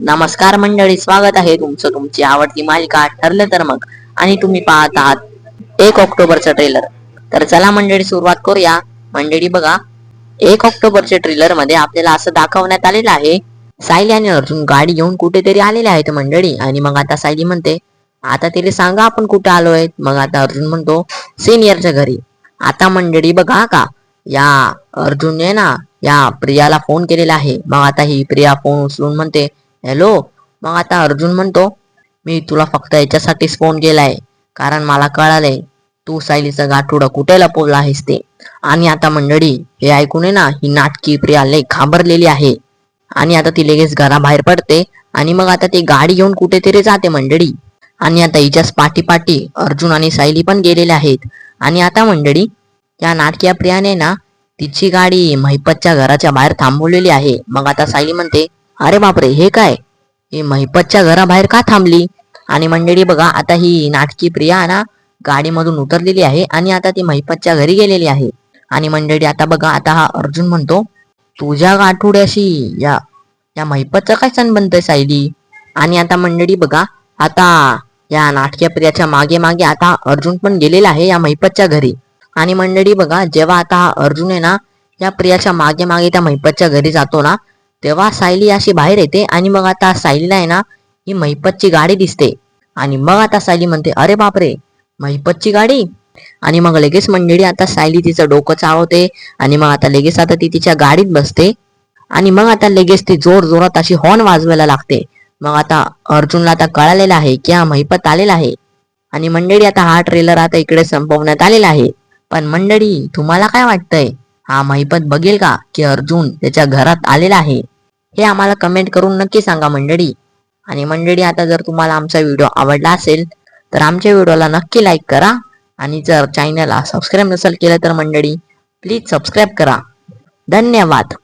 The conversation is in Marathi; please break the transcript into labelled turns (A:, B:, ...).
A: नमस्कार मंडळी स्वागत आहे तुमचं तुमची आवडती मालिका ठरलं तर मग. आणि तुम्ही पाहत आहात एक ऑक्टोबरचं ट्रेलर तर चला मंडळी सुरुवात करूया. मंडळी बघा एक ऑक्टोबरच्या ट्रेलरमध्ये आपल्याला असं दाखवण्यात आलेलं आहे सायली आणि अर्जुन गाडी घेऊन कुठेतरी आलेले आहेत मंडळी. आणि मग आता सायली म्हणते आता तिला सांगा आपण कुठे आलोय. मग आता अर्जुन म्हणतो सिनियरच्या घरी. आता मंडळी बघा का या अर्जुनने ना या प्रियाला फोन केलेला आहे. मग आता ही प्रिया फोन उचलून म्हणते हॅलो मग आता अर्जुन म्हणतो मी तुला फक्त याच्यासाठीच फोन केलाय कारण मला कळालंय तू सायलीचं गाठोडा कुठे लपवला आहेस ते? आणि आता मंडळी हे ऐकून आहे ना ही नाटकी प्रिया लय घाबरलेली आहे. आणि आता ती लगेच घराबाहेर पडते आणि मग आता ती गाडी घेऊन कुठेतरी जाते मंडळी. आणि आता हिच्याच पाठीपाठी अर्जुन आणि सायली पण गेलेले आहेत. आणि आता मंडळी त्या नाटकीया प्रियाने ना तिची गाडी महिपतच्या घराच्या बाहेर थांबवलेली आहे. मग आता सायली म्हणते अरे बापरे हे काय? हे महिपतच्या घराबाहेर का थांबली? आणि मंडळी बघा आता ही नाटकी प्रिया ना गाडीमधून उतरलेली आहे आणि आता ती महिपतच्या घरी गेलेली आहे. आणि मंडळी आता बघा आता हा अर्जुन म्हणतो तुझ्या गाठोड्याशी या या महिपतचा काय संबंध सायली? आणि आता मंडळी बघा आता या नाटक्या प्रियाच्या मागे मागे आता अर्जुन पण गेलेला आहे या महिपतच्या घरी. आणि मंडळी बघा जेव्हा आता हा अर्जुन आहे ना या प्रियाच्या मागे मागे त्या महिपतच्या घरी जातो ना तेव्हा सायली अशी बाहेर येते आणि मग आता सायलीला आहे ना ही महिपतची गाडी दिसते. आणि मग आता सायली म्हणते अरे बापरे महिपतची गाडी? आणि मग लगेच मंडळी आता सायली तिचं डोकं चावते आणि मग आता लगेच आता ती तिच्या गाडीत बसते. आणि मग आता लगेच ती जोर जोरात अशी हॉर्न वाजवायला लागते. मग आता अर्जुनला आता कळालेला आहे की हा महिपत आलेला आहे. आणि मंडळी आता हा ट्रेलर आता इकडे संपवण्यात आलेला आहे. पण मंडळी तुम्हाला काय वाटतंय? हा महिपत बघेल का की अर्जुन त्याच्या घरात आलेला आहे? हे आम्हाला कमेंट करून नक्की सांगा मंडळी. आणि मंडळी आता जर तुम्हाला आमचा व्हिडिओ आवडला असेल तर आमच्या व्हिडिओला नक्की लाईक करा. आणि जर चॅनलला सबस्क्राईब नसेल केलं तर मंडळी प्लीज सबस्क्राईब करा. धन्यवाद.